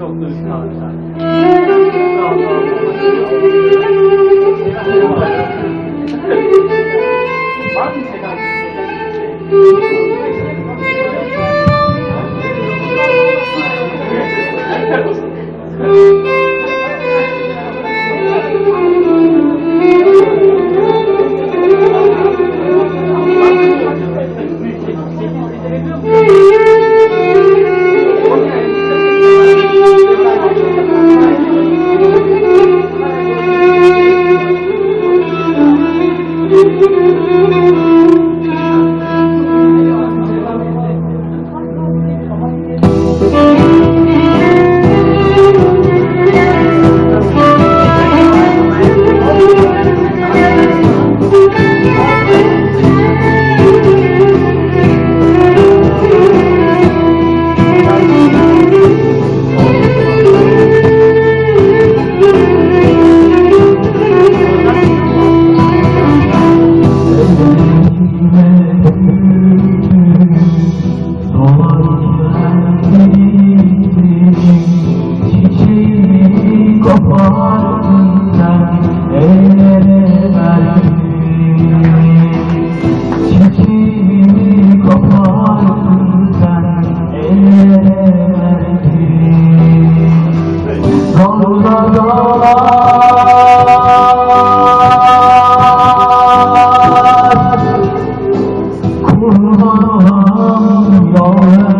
Çok dürüst kalmışlar. Var mı Sedat? you. Sen ellere verdin Çiçeğimi kopardın sen ellere verdin Zorla dağlar Kurbanım yol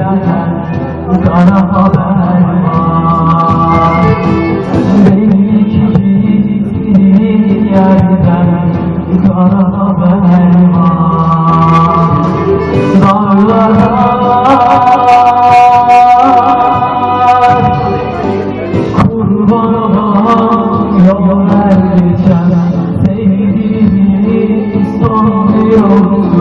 Kara haber var Belli ki gittiğin yerden haber var Dağlara Kurban yol vereceğim Sevdiğimi son yolcu